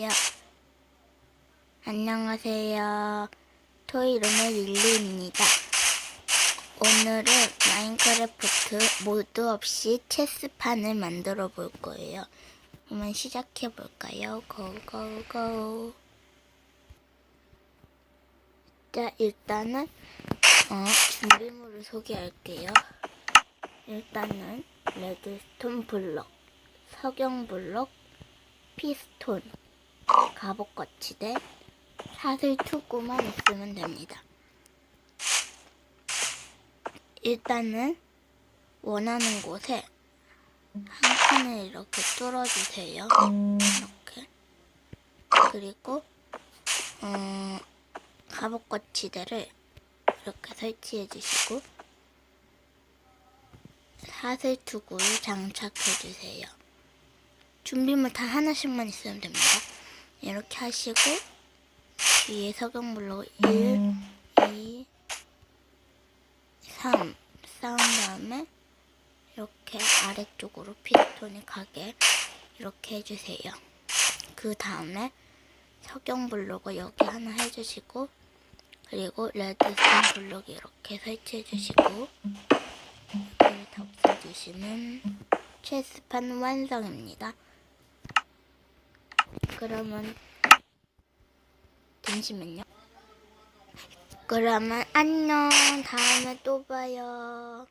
야. 안녕하세요. 토이름의 릴리입니다. 오늘은 마인크래프트 모드 없이 체스판을 만들어 볼 거예요. 그러면 시작해 볼까요? 고고고. 자, 일단은 어, 준비물을 소개할게요. 일단은 레드스톤 블럭, 석영 블럭, 피스톤, 갑옷 거치대, 사슬 투구만 있으면 됩니다. 일단은 원하는 곳에 한 칸을 이렇게 뚫어주세요. 이렇게. 그리고 어, 갑옷 거치대를 이렇게 설치해 주시고 사슬 투구를 장착해 주세요. 준비물 다 하나씩만 있으면 됩니다. 이렇게 하시고 뒤에 석영블록 1, 2, 3 쌓은 다음에 이렇게 아래쪽으로 피스톤이 가게 이렇게 해주세요. 그 다음에 석영 블록을 여기 하나 해주시고 그리고 레드스톤 블록 이렇게 설치해주시고 여기를 다 없애주시면 체스판 완성입니다. 그러면 잠시만요. 그러면 안녕. 다음에 또 봐요.